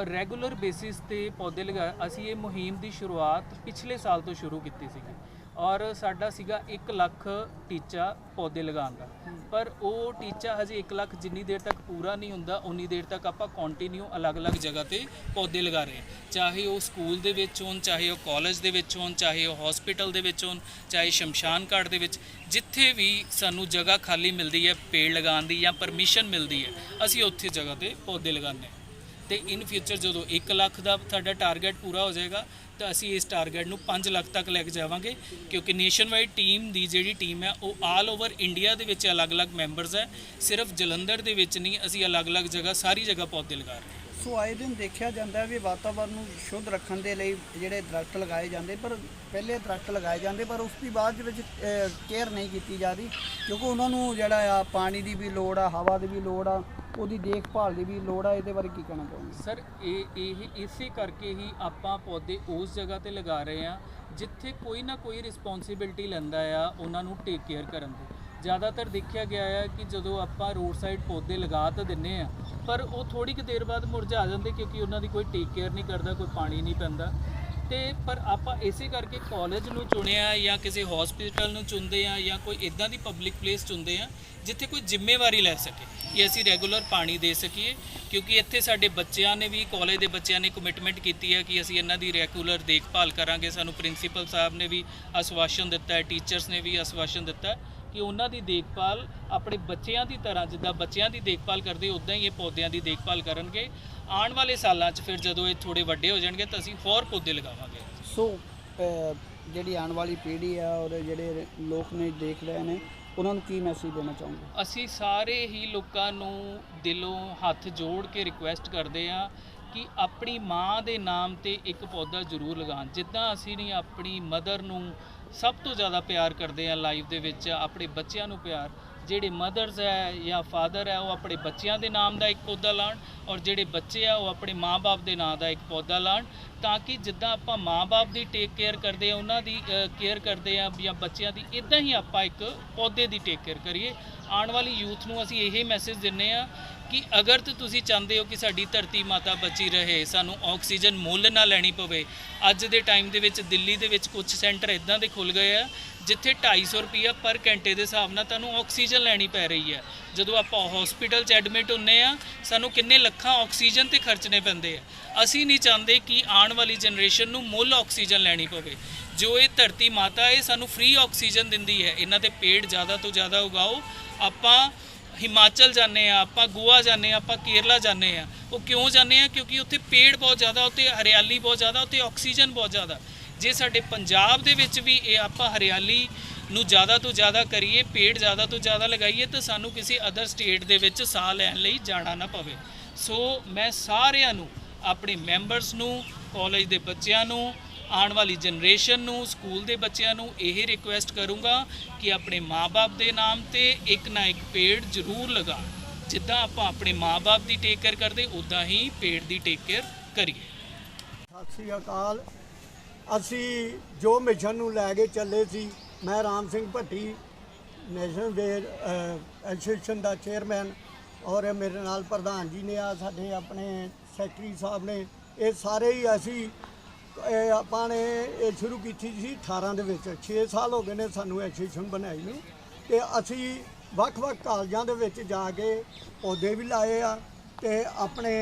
ਰੈਗੂਲਰ ਬੇਸਿਸ ਤੇ ਪੌਦੇ ਲਗਾ ਅਸੀਂ ਇਹ ਮੁਹਿੰਮ ਦੀ ਸ਼ੁਰੂਆਤ ਪਿਛਲੇ ਸਾਲ ਤੋਂ ਸ਼ੁਰੂ ਕੀਤੀ ਸੀਗੀ। ਔਰ ਸਾਡਾ ਸੀਗਾ 1 ਲੱਖ ਟੀਚਾ ਪੌਦੇ ਲਗਾਉਣ ਦਾ। ਪਰ ਉਹ ਟੀਚਾ ਹਜੇ 1 ਲੱਖ ਜਿੰਨੀ ਦੇਰ ਤੱਕ ਪੂਰਾ ਨਹੀਂ ਹੁੰਦਾ ਉਨੀ ਦੇਰ ਤੱਕ ਆਪਾਂ ਕੰਟੀਨਿਊ ਅਲੱਗ-ਅਲੱਗ ਜਗ੍ਹਾ ਤੇ ਪੌਦੇ ਲਗਾ ਰਹੇ ਹਾਂ। ਚਾਹੇ ਉਹ ਸਕੂਲ ਦੇ ਵਿੱਚ ਹੋਣ ਚਾਹੇ ਉਹ ਕਾਲਜ ਦੇ ਵਿੱਚ ਹੋਣ ਚਾਹੇ ਉਹ ਹਸਪੀਟਲ ਦੇ ਵਿੱਚ ਹੋਣ ਚਾਹੇ ਸ਼ਮਸ਼ਾਨ ਘਾਟ ਦੇ ਵਿੱਚ ਜਿੱਥੇ ਵੀ ਸਾਨੂੰ ਜਗ੍ਹਾ ਖਾਲੀ ਮਿਲਦੀ ਹੈ ਪੇੜ ਲਗਾਉਣ ਦੀ ਜਾਂ ਪਰਮਿਸ਼ਨ ਮਿਲਦੀ ਹੈ ਅਸੀਂ ਉੱਥੇ ਜਗ੍ਹਾ ਤੇ ਪੌਦੇ ਲਗਾਉਂਦੇ ਹਾਂ। ਤੇ ਇਨ ਫਿਊਚਰ ਜਦੋਂ 1 ਲੱਖ ਦਾ ਸਾਡਾ ਟਾਰਗੇਟ ਪੂਰਾ ਹੋ ਜਾਏਗਾ ਤਾਂ ਅਸੀਂ ਇਸ ਟਾਰਗੇਟ ਨੂੰ 5 ਲੱਖ ਤੱਕ ਲੈ ਕੇ ਜਾਵਾਂਗੇ, ਕਿਉਂਕਿ ਨੇਸ਼ਨ ਵਾਈਡ ਟੀਮ ਦੀ ਜਿਹੜੀ ਟੀਮ ਹੈ, ਉਹ ਆਲ ਓਵਰ ਇੰਡੀਆ ਦੇ ਵਿੱਚ ਅਲੱਗ-ਅਲੱਗ ਮੈਂਬਰਸ ਹੈ। ਸਿਰਫ ਜਲੰਧਰ ਦੇ ਵਿੱਚ ਨਹੀਂ, ਅਸੀਂ ਅਲੱਗ-ਅਲੱਗ ਜਗ੍ਹਾ, ਸਾਰੀ ਜਗ੍ਹਾ ਪੌਦੇ ਲਗਾ ਰਹੇ ਹਾਂ। ਸੋ ਆਏ ਦਿਨ ਦੇਖਿਆ ਜਾਂਦਾ ਵੀ ਵਾਤਾਵਰਨ ਨੂੰ ਸ਼ੁੱਧ ਰੱਖਣ ਦੇ ਲਈ ਜਿਹੜੇ ਦਰਖਤ ਲਗਾਏ ਜਾਂਦੇ, ਪਰ ਪਹਿਲੇ ਦਰਖਤ ਲਗਾਏ ਜਾਂਦੇ, ਪਰ ਉਸ ਦੀ ਬਾਅਦ ਦੇ ਵਿੱਚ ਕੇਅਰ ਨਹੀਂ ਕੀਤੀ ਜਾ ਰਹੀ, ਕਿਉਂਕਿ ਉਹਨਾਂ ਨੂੰ ਜਿਹੜਾ ਆ ਪਾਣੀ ਦੀ ਵੀ ਲੋੜ ਆ, ਹਵਾ ਦੀ ਵੀ ਲੋੜ ਆ, ਉਹਦੀ ਦੇਖਭਾਲ ਦੀ ਵੀ ਲੋੜ ਆ, ਇਹਦੇ ਬਾਰੇ ਕੀ ਕਹਿਣਾ ਚਾਹੁੰਦੇ ਸਰ, ਇਹ ਇਹ ਇਸੇ ਕਰਕੇ ਹੀ ਆਪਾਂ ਪੌਦੇ ਉਸ ਜਗ੍ਹਾ ਤੇ ਲਗਾ ਰਹੇ ਆ ਜਿੱਥੇ ਕੋਈ ਨਾ ਕੋਈ ਰਿਸਪੌਂਸਿਬਿਲਟੀ ਲੈਂਦਾ ਆ, ਉਹਨਾਂ ਨੂੰ ਟੇਕ ਕੇਅਰ ਕਰਨ ਦੀ। ਜ਼ਿਆਦਾਤਰ ਦੇਖਿਆ ਗਿਆ ਹੈ ਕਿ ਜਦੋਂ ਆਪਾਂ ਰੋਡ ਸਾਈਡ ਪੌਦੇ ਲਗਾ ਤਾਂ ਦਿੰਨੇ ਆ, ਪਰ ਉਹ ਥੋੜੀ ਕੁ ਦੇਰ ਬਾਅਦ ਮੁਰਝਾ ਜਾਂਦੇ ਕਿਉਂਕਿ ਉਹਨਾਂ ਦੀ ਕੋਈ ਟੇਕ ਕੇਅਰ ਨਹੀਂ ਕਰਦਾ, ਕੋਈ ਪਾਣੀ ਨਹੀਂ ਪੈਂਦਾ। ਤੇ ਪਰ ਆਪਾਂ ਇਸੇ ਕਰਕੇ ਕਾਲਜ ਨੂੰ ਚੁਣਿਆ ਜਾਂ ਕਿਸੇ ਹਸਪੀਟਲ ਨੂੰ ਚੁਣਦੇ ਆ ਜਾਂ ਕੋਈ ਇਦਾਂ ਦੀ ਪਬਲਿਕ ਪਲੇਸ ਚੁਣਦੇ ਆ ਜਿੱਥੇ ਕੋਈ ਜ਼ਿੰਮੇਵਾਰੀ ਲੈ ਸਕੇ ਕਿ ਅਸੀਂ ਰੈਗੂਲਰ ਪਾਣੀ ਦੇ ਸਕੀਏ। ਕਿਉਂਕਿ ਇੱਥੇ ਸਾਡੇ ਬੱਚਿਆਂ ਨੇ ਵੀ ਕਾਲਜ ਦੇ ਬੱਚਿਆਂ ਨੇ ਕਮਿਟਮੈਂਟ ਕੀਤੀ ਹੈ ਕਿ ਅਸੀਂ ਇਹਨਾਂ ਦੀ ਰੈਗੂਲਰ ਦੇਖਭਾਲ ਕਰਾਂਗੇ। ਸਾਨੂੰ ਪ੍ਰਿੰਸੀਪਲ ਸਾਹਿਬ ਨੇ ਵੀ ਆਸ਼ਵਾਸਨ ਦਿੱਤਾ ਹੈ ਟੀਚਰਸ ਨੇ ਵੀ ਆਸ਼ਵਾਸਨ ਦਿੱਤਾ। ਕਿ ਉਹਨਾਂ ਦੀ ਦੇਖਭਾਲ ਆਪਣੇ ਬੱਚਿਆਂ ਦੀ ਤਰ੍ਹਾਂ ਜਿੱਦਾਂ ਬੱਚਿਆਂ ਦੀ ਦੇਖਭਾਲ ਕਰਦੇ ਉਦਾਂ ਹੀ ਇਹ ਪੌਦਿਆਂ ਦੀ ਦੇਖਭਾਲ ਕਰਨਗੇ। ਆਉਣ ਵਾਲੇ ਸਾਲਾਂ 'ਚ ਫਿਰ ਜਦੋਂ ਇਹ ਥੋੜੇ ਵੱਡੇ ਹੋ ਜਾਣਗੇ ਤਾਂ ਅਸੀਂ ਹੋਰ ਪੌਦੇ ਲਗਾਵਾਂਗੇ। ਸੋ ਜਿਹੜੀ ਆਉਣ ਵਾਲੀ ਪੀੜ੍ਹੀ ਆ ਔਰ ਜਿਹੜੇ ਲੋਕ ਨੇ ਦੇਖ ਰਹੇ ਨੇ ਉਹਨਾਂ ਨੂੰ ਕੀ ਮੈਸੇਜ ਦੇਣਾ ਚਾਹੁੰਦੇ ਅਸੀਂ ਸਾਰੇ ਹੀ ਲੋਕਾਂ ਨੂੰ ਦਿਲੋਂ ਹੱਥ ਜੋੜ ਕੇ ਰਿਕੁਐਸਟ ਕਰਦੇ ਹਾਂ ਕਿ ਆਪਣੀ ਮਾਂ ਦੇ ਨਾਮ ਤੇ ਇੱਕ ਪੌਦਾ ਜ਼ਰੂਰ ਲਗਾਉਣ। ਜਿੱਦਾਂ ਅਸੀਂ ਨਹੀਂ ਆਪਣੀ ਮਦਰ ਨੂੰ ਸਭ ਤੋਂ ਜ਼ਿਆਦਾ ਪਿਆਰ ਕਰਦੇ ਆ ਲਾਈਫ ਦੇ ਵਿੱਚ ਆਪਣੇ ਬੱਚਿਆਂ ਨੂੰ ਪਿਆਰ। ਜਿਹੜੇ ਮਦਰਸ ਹੈ ਜਾਂ ਫਾਦਰ ਹੈ, ਉਹ ਆਪਣੇ ਬੱਚਿਆਂ ਦੇ ਨਾਮ ਦਾ ਇੱਕ ਪੌਦਾ ਲਾਉਣ ਔਰ ਜਿਹੜੇ ਬੱਚੇ ਆ, ਉਹ ਆਪਣੇ ਮਾਪੇ ਦੇ ਨਾਮ ਦਾ ਇੱਕ ਪੌਦਾ ਲਾਉਣ ਤਾਂ ਕਿ ਜਿੱਦਾਂ ਆਪਾਂ ਮਾਪੇ ਦੀ ਟੇਕ ਕੇਅਰ ਕਰਦੇ ਆ, ਉਹਨਾਂ ਦੀ ਕੇਅਰ ਕਰਦੇ ਆ ਜਾਂ ਬੱਚਿਆਂ ਦੀ ਇਦਾਂ ਹੀ ਆਪਾਂ ਇੱਕ ਪੌਦੇ ਦੀ ਟੇਕ ਕੇਅਰ ਕਰੀਏ। ਆਉਣ ਵਾਲੀ ਯੂਥ ਨੂੰ ਅਸੀਂ ਇਹ ਮੈਸੇਜ ਦਿੰਨੇ ਆ ਕਿ ਅਗਰ ਤੇ ਤੁਸੀਂ ਚਾਹੁੰਦੇ ਹੋ ਕਿ ਸਾਡੀ ਧਰਤੀ ਮਾਤਾ ਬਚੀ ਰਹੇ, ਸਾਨੂੰ ਆਕਸੀਜਨ ਮੁੱਲ ਨਾ ਲੈਣੀ ਪਵੇ, ਅੱਜ ਦੇ ਟਾਈਮ ਦੇ ਵਿੱਚ ਦਿੱਲੀ ਦੇ ਵਿੱਚ ਕੁਝ ਸੈਂਟਰ ਇਦਾਂ ਦੇ ਖੁੱਲ ਗਏ ਆ, ਜਿੱਥੇ 250 ਰੁਪਈਆ ਪਰ ਘੰਟੇ ਦੇ ਹਿਸਾਬ ਨਾਲ ਤੁਹਾਨੂੰ ਆਕਸੀਜਨ ਲੈਣੀ ਪੈ ਰਹੀ ਹੈ। ਜਦੋਂ ਆਪਾਂ ਹਸਪੀਟਲ 'ਚ ਐਡਮਿਟ ਹੁੰਨੇ ਆ, ਸਾਨੂੰ ਕਿੰਨੇ ਲੱਖਾਂ ਆਕਸੀਜਨ ਤੇ ਖਰਚਣੇ ਪੈਂਦੇ ਆ। ਅਸੀਂ ਨਹੀਂ ਚਾਹੁੰਦੇ ਕਿ ਆਉਣ ਵਾਲੀ ਜਨਰੇਸ਼ਨ ਨੂੰ ਮੁੱਲ ਆਕਸੀਜਨ ਲੈਣੀ ਪਵੇ। ਜੋ ਇਹ ਧਰਤੀ ਮਾਤਾ ਹੈ ਸਾਨੂੰ ਫ੍ਰੀ ਆਕਸੀਜਨ ਦਿੰਦੀ ਹੈ। ਇਹਨਾਂ ਦੇ ਪੇੜ ਜ਼ਿਆਦਾ ਤੋਂ ਜ਼ਿਆਦਾ ਉਗਾਓ। ਆਪਾਂ ਹਿਮਾਚਲ ਜਾਂਦੇ ਆ, ਆਪਾਂ ਗੋਆ ਜਾਂਦੇ ਆ, ਆਪਾਂ ਕੇਰਲਾ ਜਾਂਦੇ ਆ। ਉਹ ਕਿਉਂ ਜਾਂਦੇ ਆ? ਕਿਉਂਕਿ ਉੱਥੇ ਪੇੜ ਬਹੁਤ ਜ਼ਿਆਦਾ, ਉੱਥੇ ਹਰਿਆਲੀ ਬਹੁਤ ਜ਼ਿਆਦਾ, ਉੱਥੇ ਆਕਸੀਜਨ ਬਹੁਤ ਜ਼ਿਆਦਾ। ਜੇ ਸਾਡੇ ਪੰਜਾਬ ਦੇ ਵਿੱਚ ਵੀ ਇਹ ਆਪਾਂ ਹਰਿਆਲੀ ਨੂੰ ਜ਼ਿਆਦਾ ਤੋਂ ਜ਼ਿਆਦਾ ਕਰੀਏ, ਪੇੜ ਜ਼ਿਆਦਾ ਤੋਂ ਜ਼ਿਆਦਾ ਲਗਾਈਏ, ਤਾਂ ਸਾਨੂੰ ਕਿਸੇ ਅਦਰ ਸਟੇਟ ਦੇ ਵਿੱਚ ਸਾਹ ਲੈਣ ਲਈ ਜਾਣਾ ਨਾ ਪਵੇ। ਸੋ ਮੈਂ ਸਾਰਿਆਂ ਨੂੰ, ਆਪਣੇ ਮੈਂਬਰਸ ਨੂੰ ਕਾਲਜ ਦੇ ਬੱਚਿਆਂ ਨੂੰ ਆਉਣ ਵਾਲੀ ਜਨਰੇਸ਼ਨ ਨੂੰ, ਸਕੂਲ ਦੇ ਬੱਚਿਆਂ ਨੂੰ ਇਹ ਰਿਕੁਐਸਟ ਕਰੂੰਗਾ ਕਿ ਆਪਣੇ ਮਾਪੇ ਦੇ ਨਾਮ ਤੇ ਇੱਕ ਨਾ ਇੱਕ ਪੇੜ ਜ਼ਰੂਰ ਲਗਾਉਣ। ਜਿੱਦਾਂ ਆਪਾਂ ਆਪਣੇ ਮਾਪੇ ਦੀ ਟੇਕ ਕੇਅਰ ਕਰਦੇ ਉਦਾਂ ਹੀ ਪੇੜ ਦੀ ਟੇਕ ਕੇਅਰ ਕਰੀਏ। ਸਤਿ ਸ੍ਰੀ ਅਕਾਲ। ਅਸੀਂ ਜੋ ਮਿਸ਼ਨ ਨੂੰ ਲੈ ਕੇ ਚੱਲੇ ਸੀ, ਮੈਂ Ram Singh Bhatti, national wear association ਦਾ ਚੇਅਰਮੈਨ ਔਰ ਮੇਰੇ ਨਾਲ ਪ੍ਰਧਾਨ ਜੀ ਨੇ ਆ, ਸਾਡੇ ਆਪਣੇ ਸੈਕਟਰੀ ਸਾਹਿਬ ਨੇ, ਇਹ ਸਾਰੇ ਹੀ ਅਸੀਂ ਇਹ ਆਪਾਂ ਨੇ ਇਹ ਸ਼ੁਰੂ ਕੀਤੀ ਸੀ 18 ਦੇ ਵਿੱਚ। 6 ਸਾਲ ਹੋ ਗਏ ਨੇ ਸਾਨੂੰ ਐਸੋਸੀਏਸ਼ਨ ਬਣਾਈ ਨੂੰ। ਤੇ ਅਸੀਂ ਵੱਖ-ਵੱਖ ਕਾਲਜਾਂ ਦੇ ਵਿੱਚ ਜਾ ਕੇ ਪੌਦੇ ਵੀ ਲਾਏ ਆ ਤੇ ਆਪਣੇ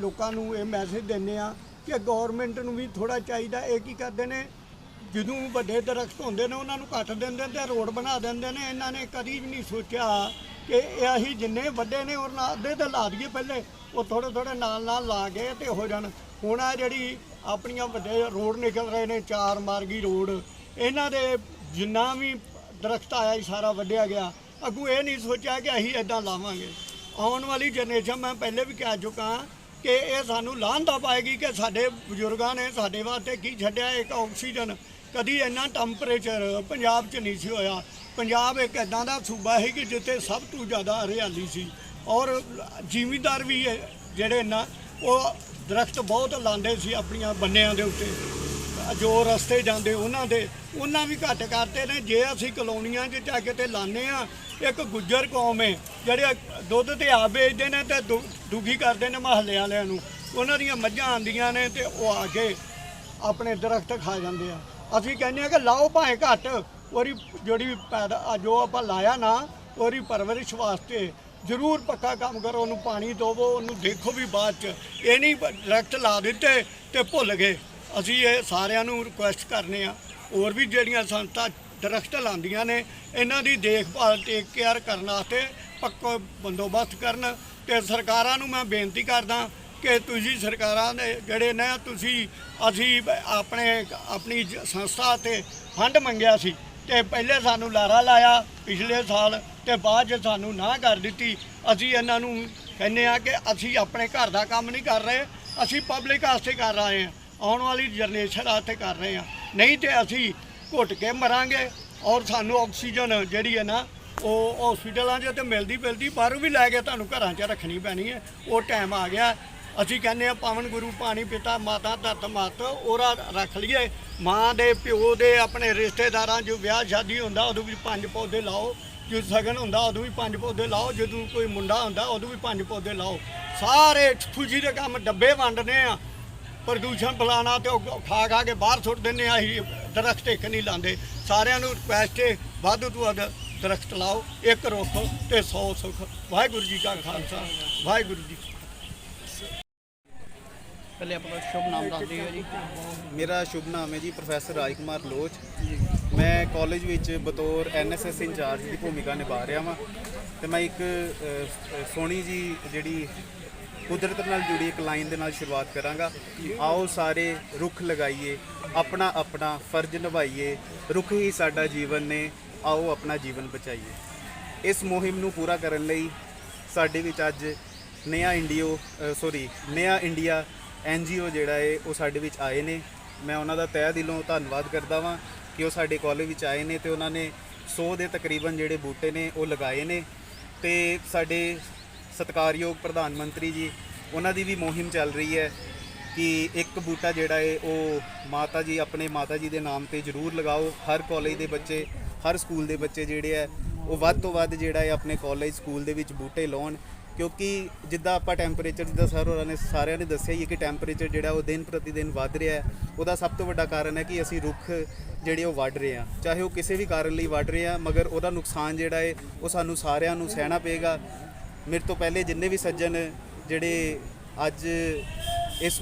ਲੋਕਾਂ ਨੂੰ ਇਹ ਮੈਸੇਜ ਦਿੰਦੇ ਆ ਕਿ ਗਵਰਨਮੈਂਟ ਨੂੰ ਵੀ ਥੋੜਾ ਚਾਹੀਦਾ। ਇਹ ਕੀ ਕਰਦੇ ਨੇ? ਜਦੋਂ ਵੱਡੇ ਦਰਖਤ ਹੁੰਦੇ ਨੇ, ਉਹਨਾਂ ਨੂੰ ਕੱਟ ਦਿੰਦੇ ਤੇ ਰੋਡ ਬਣਾ ਦਿੰਦੇ ਨੇ। ਇਹਨਾਂ ਨੇ ਕਦੀ ਵੀ ਨਹੀਂ ਸੋਚਿਆ ਕਿ ਇਹ ਅਸੀਂ ਜਿੰਨੇ ਵੱਡੇ ਨੇ ਔਰ ਅੱਧੇ ਤੇ ਲਾ ਦਈਏ ਪਹਿਲੇ। ਉਹ ਥੋੜੇ ਥੋੜੇ ਨਾਲ ਨਾਲ ਲਾ ਗਏ ਤੇ ਹੋ ਜਾਣ। ਹੁਣ ਆ ਜਿਹੜੀ ਆਪਣੀਆਂ ਵੱਡੇ ਰੋਡ ਨਿਕਲ ਰਹੇ ਨੇ, ਚਾਰ ਮਾਰਗੀ ਰੋਡ। ਇਹਨਾਂ ਦੇ ਜਿੰਨਾ ਵੀ ਦਰਖਤ ਆਇਆ ਸੀ, ਸਾਰਾ ਵੱਢਿਆ ਗਿਆ। ਅੱਗੋਂ ਇਹ ਨਹੀਂ ਸੋਚਿਆ ਕਿ ਅਸੀਂ ਇਦਾਂ ਲਾਵਾਂਗੇ। ਆਉਣ ਵਾਲੀ ਜਨਰੇਸ਼ਨ ਮੈਂ ਪਹਿਲੇ ਵੀ ਕਹਿ ਚੁੱਕਾ ਕਿ ਇਹ ਸਾਨੂੰ ਲਾਹਨਤਾ ਪਾਏਗੀ ਕਿ ਸਾਡੇ ਬਜ਼ੁਰਗਾਂ ਨੇ ਸਾਡੇ ਵਾਸਤੇ ਕੀ ਛੱਡਿਆ, ਇੱਕ ਆਕਸੀਜਨ। ਕਦੀ ਇੰਨਾ ਟੈਂਪਰੇਚਰ ਪੰਜਾਬ 'ਚ ਨਹੀਂ ਸੀ ਹੋਇਆ। ਪੰਜਾਬ ਇੱਕ ਇਦਾਂ ਦਾ ਸੂਬਾ ਹੈ ਕਿ ਜਿੱਥੇ ਸਭ ਤੋਂ ਜ਼ਿਆਦਾ ਹਰਿਆਲੀ ਸੀ। ਔਰ ਜ਼ਿਮੀਦਾਰ ਵੀ ਜਿਹੜੇ ਨਾ, ਉਹ ਦਰਖਤ ਬਹੁਤ ਲਾਉਂਦੇ ਸੀ ਆਪਣੀਆਂ ਬੰਨਿਆਂ ਦੇ ਉੱਤੇ। ਜੋ ਰਸਤੇ ਜਾਂਦੇ ਉਹਨਾਂ ਦੇ। ਉਹਨਾਂ ਵੀ ਘੱਟ ਕਰਤੇ ਨੇ। ਜੇ ਅਸੀਂ ਕਲੋਨੀਆਂ 'ਚ ਜਾ ਕੇ ਤੇ ਲਾਣੇ ਆ ਇੱਕ ਗੁੱਜਰ ਕੌਮ ਹੈ, ਜਿਹੜੇ ਦੁੱਧ ਤੇ ਆ ਵੇਚਦੇ ਨੇ ਤੇ ਦੁ- ਦੁਖੀ ਕਰਦੇ ਨੇ ਮਹੱਲੇ ਵਾਲਿਆਂ ਨੂੰ। ਉਹਨਾਂ ਦੀਆਂ ਮੱਝਾਂ ਆਂਦੀਆਂ ਨੇ ਤੇ ਉਹ ਆ ਕੇ ਆਪਣੇ ਦਰਖਤ ਖਾ ਜਾਂਦੇ ਆ। ਅਸੀਂ ਕਹਿੰਦੇ ਆ ਕਿ ਲਾਓ ਭਾਵੇਂ ਘੱਟ। ਉਹਦੀ ਜਿਹੜੀ ਪੈਦਾ ਜੋ ਆਪਾਂ ਲਾਇਆ ਨਾ, ਉਹਦੀ ਪਰਵਰਿਸ਼ ਵਾਸਤੇ ਜ਼ਰੂਰ ਪੱਕਾ ਕੰਮ ਕਰੋ, ਉਹਨੂੰ ਪਾਣੀ ਦਿਵੋ, ਉਹਨੂੰ ਦੇਖੋ ਵੀ ਬਾਅਦ ਚ। ਇਹ ਨਹੀਂ ਬ- ਲਾ ਦਿੱਤੇ ਤੇ ਭੁੱਲ ਗਏ। ਅਸੀਂ ਇਹ ਸਾਰਿਆਂ ਨੂੰ ਰਿਕੁਐਸਟ ਕਰਨੇ ਆ। ਹੋਰ ਵੀ ਜਿਹੜੀਆਂ ਸੰਸਥਾ ਦਰਖਤ ਲਾਉਂਦੀਆਂ ਨੇ, ਇਹਨਾਂ ਦੀ ਦੇਖਭਾਲ ਟੇਕ ਕੇਅਰ ਕਰਨ ਵਾਸਤੇ ਪੱਕਾ ਬੰਦੋਬਸਤ ਕਰਨ। ਤੇ ਸਰਕਾਰਾਂ ਨੂੰ ਮੈਂ ਬੇਨਤੀ ਕਰਦਾ ਕਿ ਤੁਸੀਂ ਸਰਕਾਰਾਂ ਦੇ ਜਿਹੜੇ ਨੇ, ਤੁਸੀਂ, ਅਸੀਂ ਆਪਣੇ, ਆਪਣੀ ਸੰਸਥਾ ਤੇ ਫੰਡ ਮੰਗਿਆ ਸੀ। ਤੇ ਪਹਿਲੇ ਸਾਨੂੰ ਲਾਰਾ ਲਾਇਆ ਪਿਛਲੇ ਸਾਲ ਤੇ ਬਾਅਦ ਚ ਸਾਨੂੰ ਨਾ ਕਰ ਦਿੱਤੀ। ਅਸੀਂ ਇਹਨਾਂ ਨੂੰ ਕਹਿੰਦੇ ਆ ਕਿ ਅਸੀਂ ਆਪਣੇ ਘਰ ਦਾ ਕੰਮ ਨਹੀਂ ਕਰ ਰਹੇ, ਅਸੀਂ ਪਬਲਿਕ ਵਾਸਤੇ ਕਰ ਰਹੇ ਹਾਂ, ਆਉਣ ਵਾਲੀ ਜਨਰੇਸ਼ਨ ਵਾਸਤੇ ਕਰ ਰਹੇ ਹਾਂ। ਨਹੀਂ ਤੇ ਅਸੀਂ ਘੁੱਟ ਕੇ ਮਰਾਂਗੇ ਔਰ ਸਾਨੂੰ ਆਕਸੀਜਨ ਜਿਹੜੀ ਹੈ ਨਾ, ਉਹ ਹਸਪੀਟਲਾਂ 'ਚ ਤੇ ਮਿਲਦੀ ਮਿਲਦੀ ਬਾਹਰੋਂ ਵੀ ਲੈ ਕੇ ਤੁਹਾਨੂੰ ਘਰਾਂ 'ਚ ਰੱਖਣੀ ਪੈਣੀ ਹੈ। ਉਹ ਟਾਈਮ ਆ ਗਿਆ। ਅਸੀਂ ਕਹਿੰਦੇ ਆ ਪਾਵਨ ਗੁਰੂ ਪਾਣੀ ਪਿਤਾ, ਮਾਤਾ, ਧਰਤ ਮਤ ਉਹਰਾ ਰੱਖ ਲਈਏ। ਮਾਂ ਦੇ, ਪਿਓ ਦੇ, ਆਪਣੇ ਰਿਸ਼ਤੇਦਾਰਾਂ ਜੋ ਵਿਆਹ ਸ਼ਾਦੀ ਹੁੰਦਾ, ਉਦੋਂ ਵੀ ਪੰਜ ਪੌਦੇ ਲਾਓ। ਜਦੋਂ ਸਗਨ ਹੁੰਦਾ, ਉਦੋਂ ਵੀ ਪੰਜ ਪੌਦੇ ਲਾਓ। ਜਦੋਂ ਕੋਈ ਮੁੰਡਾ ਹੁੰਦਾ, ਉਦੋਂ ਵੀ ਪੰਜ ਪੌਦੇ ਲਾਓ। ਸਾਰੇ ਖੁਸ਼ੀ ਦੇ ਕੰਮ ਡੱਬੇ ਵੰਡਨੇ ਆ। ਪ੍ਰਦੂਸ਼ਣ ਫਲਾਣਾ ਤੇ ਉਹ ਖਾ ਖਾ ਕੇ ਬਾਹਰ ਸੁੱਟ ਦਿੰਦੇ ਆ। ਅਸੀਂ ਦਰਖਤ ਇੱਕ ਨਹੀਂ ਲਾਉਂਦੇ। ਸਾਰਿਆਂ ਨੂੰ ਰਿਕੁਐਸਟ ਹੈ ਵੱਧ ਤੋਂ ਵੱਧ ਦਰਖਤ ਲਾਓ। ਇੱਕ ਰੁੱਖ ਤੇ 100 ਸੁੱਖ। ਵਾਹਿਗੁਰੂ ਜੀ ਕਾ ਖਾਲਸਾ। ਵਾਹਿਗੁਰੂ ਜੀ ਪਹਿਲੇ ਆਪਣਾ ਸ਼ੁਭ ਨਾਮ ਦੱਸ ਦਿਓ ਜੀ। ਮੇਰਾ ਸ਼ੁਭ ਨਾਮ ਹੈ ਜੀ ਪ੍ਰੋਫੈਸਰ ਰਾਜਕੁਮਾਰ ਲੋਚ। ਮੈਂ ਕਾਲਜ ਵਿੱਚ ਬਤੌਰ ਐਨਐਸਐਸ ਇੰਚਾਰਜ ਦੀ ਭੂਮਿਕਾ ਨਿਭਾ ਰਿਹਾ ਹਾਂ ਤੇ ਮੈਂ ਇੱਕ ਸੋਹਣੀ ਜੀ ਜਿਹੜੀ ਕੁਦਰਤ ਨਾਲ ਜੁੜੀ ਇੱਕ ਲਾਈਨ ਦੇ ਨਾਲ ਸ਼ੁਰੂਆਤ ਕਰਾਂਗਾ। ਆਓ ਸਾਰੇ ਰੁੱਖ ਲਗਾਈਏ, ਆਪਣਾ ਆਪਣਾ ਫਰਜ਼ ਨਿਭਾਈਏ, ਰੁੱਖ ਹੀ ਸਾਡਾ ਜੀਵਨ ਨੇ, ਆਓ ਆਪਣਾ ਜੀਵਨ ਬਚਾਈਏ। ਇਸ ਮੁਹਿੰਮ ਨੂੰ ਪੂਰਾ ਕਰਨ ਲਈ ਸਾਡੇ ਵਿੱਚ ਅੱਜ ਨਿਆ ਇੰਡੀਓ ਸੌਰੀ ਨਿਆ ਇੰਡੀਆ ਐਨਜੀਓ ਜਿਹੜਾ ਹੈ ਉਹ ਸਾਡੇ ਵਿੱਚ ਆਏ ਨੇ। ਮੈਂ ਉਹਨਾਂ ਦਾ ਤਹਿ ਦਿਲੋਂ ਧੰਨਵਾਦ ਕਰਦਾ ਵਾਂ ਕਿ ਉਹ ਸਾਡੇ ਕਾਲਜ ਵਿੱਚ ਆਏ ਨੇ ਤੇ ਉਹਨਾਂ ਨੇ 100 ਦੇ ਤਕਰੀਬਨ ਜਿਹੜੇ ਬੂਟੇ ਨੇ, ਉਹ ਲਗਾਏ ਨੇ। ਤੇ ਸਾਡੇ ਸਤਿਕਾਰਯੋਗ ਪ੍ਰਧਾਨ ਮੰਤਰੀ ਜੀ, ਉਹਨਾਂ ਦੀ ਵੀ ਮੁਹਿੰਮ ਚੱਲ ਰਹੀ ਹੈ ਕਿ ਇੱਕ ਬੂਟਾ ਜਿਹੜਾ ਹੈ ਉਹ ਮਾਤਾ ਜੀ, ਆਪਣੇ ਮਾਤਾ ਜੀ ਦੇ ਨਾਮ ਤੇ ਜ਼ਰੂਰ ਲਗਾਓ। ਹਰ ਕਾਲਜ ਦੇ ਬੱਚੇ, ਹਰ ਸਕੂਲ ਦੇ ਬੱਚੇ ਜਿਹੜੇ ਹੈ ਉਹ ਵੱਧ ਤੋਂ ਵੱਧ ਜਿਹੜਾ ਹੈ ਆਪਣੇ ਕਾਲਜ ਸਕੂਲ ਦੇ ਵਿੱਚ ਬੂਟੇ ਲਾਉਣ। ਕਿਉਂਕਿ ਜਿੱਦਾਂ ਆਪਾਂ ਟੈਂਪਰੇਚਰ ਜਿੱਦਾਂ ਸਰ ਹੋਰਾਂ ਨੇ ਸਾਰਿਆਂ ਨੇ ਦੱਸਿਆ ਹੀ ਹੈ ਕਿ ਟੈਂਪਰੇਚਰ ਜਿਹੜਾ ਉਹ ਦਿਨ ਪ੍ਰਤੀ ਦਿਨ ਵੱਧ ਰਿਹਾ ਹੈ। ਉਹਦਾ ਸਭ ਤੋਂ ਵੱਡਾ ਕਾਰਨ ਹੈ ਕਿ ਅਸੀਂ ਰੁੱਖ ਜਿਹੜੇ ਉਹ ਵੱਢ ਰਹੇ ਹਾਂ। ਚਾਹੇ ਉਹ ਕਿਸੇ ਵੀ ਕਾਰਨ ਲਈ ਵੱਢ ਰਹੇ ਹਾਂ, ਮਗਰ ਉਹਦਾ ਨੁਕਸਾਨ ਜਿਹੜਾ ਹੈ, ਉਹ ਸਾਨੂੰ ਸਾਰਿਆਂ ਨੂੰ ਸਹਿਣਾ ਪਏਗਾ। ਮੇਰੇ ਤੋਂ ਪਹਿਲੇ ਜਿੰਨੇ ਵੀ ਸੱਜਣ ਜਿਹੜੇ ਅੱਜ ਇਸ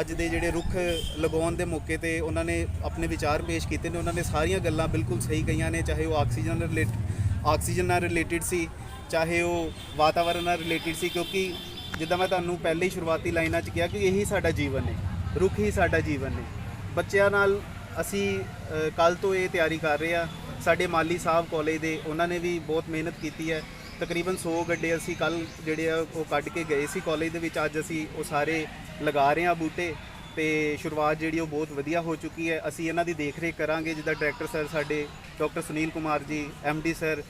ਅੱਜ ਦੇ ਜਿਹੜੇ ਰੁੱਖ ਲਗਾਉਣ ਦੇ ਮੌਕੇ ਤੇ ਉਹਨਾਂ ਨੇ ਆਪਣੇ ਵਿਚਾਰ ਪੇਸ਼ ਕੀਤੇ ਨੇ। ਉਹਨਾਂ ਨੇ ਸਾਰੀਆਂ ਗੱਲਾਂ ਬਿਲਕੁਲ ਸਹੀ ਕਹੀਆਂ ਨੇ, ਚਾਹੇ ਉਹ ਆਕਸੀਜਨ ਰਿਲੇਟ, ਆਕਸੀਜਨ ਨਾਲ ਰਿਲੇਟਡ ਸੀ ਚਾਹੇ ਉਹ ਵਾਤਾਵਰਣ ਨਾਲ ਰਿਲੇਟਡ ਸੀ, ਕਿਉਂਕਿ ਜਿੱਦਾਂ ਮੈਂ ਤੁਹਾਨੂੰ ਪਹਿਲੇ ਹੀ ਸ਼ੁਰੂਆਤੀ ਲਾਈਨਾਂ 'ਚ ਕਿਹਾ ਕਿ ਇਹੀ ਸਾਡਾ ਜੀਵਨ ਹੈ ਰੁੱਖ ਹੀ ਸਾਡਾ ਜੀਵਨ ਹੈ ਬੱਚਿਆਂ ਨਾਲ ਅਸੀਂ ਕੱਲ ਤੋਂ ਇਹ ਤਿਆਰੀ ਕਰ ਰਹੇ ਆ ਸਾਡੇ ਮਾਲੀ ਸਾਹਿਬ ਕਾਲਜ ਦੇ, ਉਹਨਾਂ ਨੇ ਵੀ ਬਹੁਤ ਮਿਹਨਤ ਕੀਤੀ ਹੈ। ਤਕਰੀਬਨ 100 ਗੱਡੇ ਅਸੀਂ ਕੱਲ ਜਿਹੜੇ ਆ, ਉਹ ਕੱਢ ਕੇ ਗਏ ਸੀ ਕਾਲਜ ਦੇ ਵਿੱਚ। ਅੱਜ ਅਸੀਂ ਉਹ ਸਾਰੇ ਲਗਾ ਰਹੇ ਆ ਬੂਟੇ ਤੇ ਸ਼ੁਰੂਆਤ ਜਿਹੜੀ ਉਹ ਬਹੁਤ ਵਧੀਆ ਹੋ ਚੁੱਕੀ ਹੈ। ਅਸੀਂ ਇਹਨਾਂ ਦੀ ਦੇਖ-ਰੇਖ ਕਰਾਂਗੇ, ਜਿੱਦਾਂ ਡਾਇਰੈਕਟਰ ਸਰ ਸਾਡੇ doctor Sunil Kumar ji D sir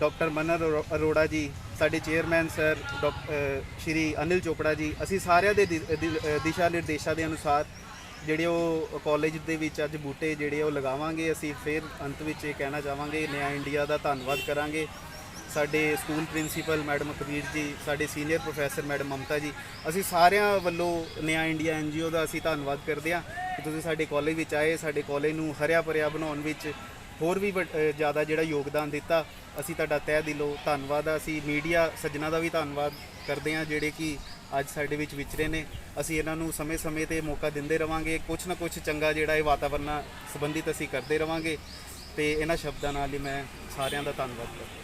doctor ਮਨਰ ਅਰੋ- ਅਰੋੜਾ ਜੀ, ਸਾਡੇ ਚੇਅਰਮੈਨ ਸਰ, ਡਾਕ- ਸ਼੍ਰੀ ਅਨਿਲ ਚੋਪੜਾ ਜੀ, ਅਸੀਂ ਸਾਰਿਆਂ ਦੇ ਦਿਸ਼ਾ ਨਿਰਦੇਸ਼ਾਂ ਦੇ ਅਨੁਸਾਰ ਜਿਹੜੇ ਉਹ ਕਾਲਜ ਦੇ ਵਿੱਚ ਅੱਜ ਬੂਟੇ ਜਿਹੜੇ ਉਹ ਲਗਾਵਾਂਗੇ, ਅਸੀਂ ਫਿਰ ਅੰਤ ਵਿੱਚ ਇਹ ਕਹਿਣਾ ਚਾਹਾਂਗੇ, ਨਿਆ ਇੰਡੀਆ ਦਾ ਧੰਨਵਾਦ ਕਰਾਂਗੇ। ਸਾਡੇ school principal madam Kabir ji, ਸਾਡੇ ਸੀਨੀਅਰ ਪ੍ਰੋਫੈਸਰ ਮੈਡਮ ਮਮਤਾ ਜੀ, ਅਸੀਂ ਸਾਰਿਆਂ ਵੱਲੋਂ ਨਿਆ ਇੰਡੀਆ ਐਨਜੀਓ ਦਾ ਅਸੀਂ ਧੰਨਵਾਦ ਕਰਦੇ ਹਾਂ ਕਿ ਤੁਸੀਂ ਸਾਡੇ ਕਾਲਜ ਵਿੱਚ ਆਏ, ਸਾਡੇ ਕਾਲਜ ਨੂੰ ਹਰਿਆ ਭਰਿਆ ਬਣਾਉਣ ਵਿੱਚ ਹੋਰ ਵੀ ਵੱਡ- ਜ਼ਿਆਦਾ ਜਿਹੜਾ ਯੋਗਦਾਨ ਦਿੱਤਾ, ਅਸੀਂ ਤੁਹਾਡਾ ਤਹਿ ਦਿਲੋਂ ਧੰਨਵਾਦ ਆ। ਅਸੀਂ ਮੀਡੀਆ ਸੱਜਣਾ ਦਾ ਵੀ ਧੰਨਵਾਦ ਕਰਦੇ ਹਾਂ, ਜਿਹੜੇ ਕਿ ਅੱਜ ਸਾਡੇ ਵਿੱਚ ਵਿਚਰੇ ਨੇ। ਅਸੀਂ ਇਹਨਾਂ ਨੂੰ ਸਮੇਂ-ਸਮੇਂ ਤੇ ਮੌਕਾ ਦਿੰਦੇ ਰਵਾਂਗੇ। ਕੁਝ ਨਾ ਕੁਝ ਚੰਗਾ ਜਿਹੜਾ ਇਹ ਵਾਤਾਵਰਣ ਨਾਲ ਸੰਬੰਧਿਤ ਅਸੀਂ ਕਰਦੇ ਰਵਾਂਗੇ। ਤੇ ਇਹਨਾਂ ਸ਼ਬਦਾਂ ਨਾਲ ਹੀ ਮੈਂ ਸਾਰਿਆਂ ਦਾ ਧੰਨਵਾਦ ਕਰਦਾ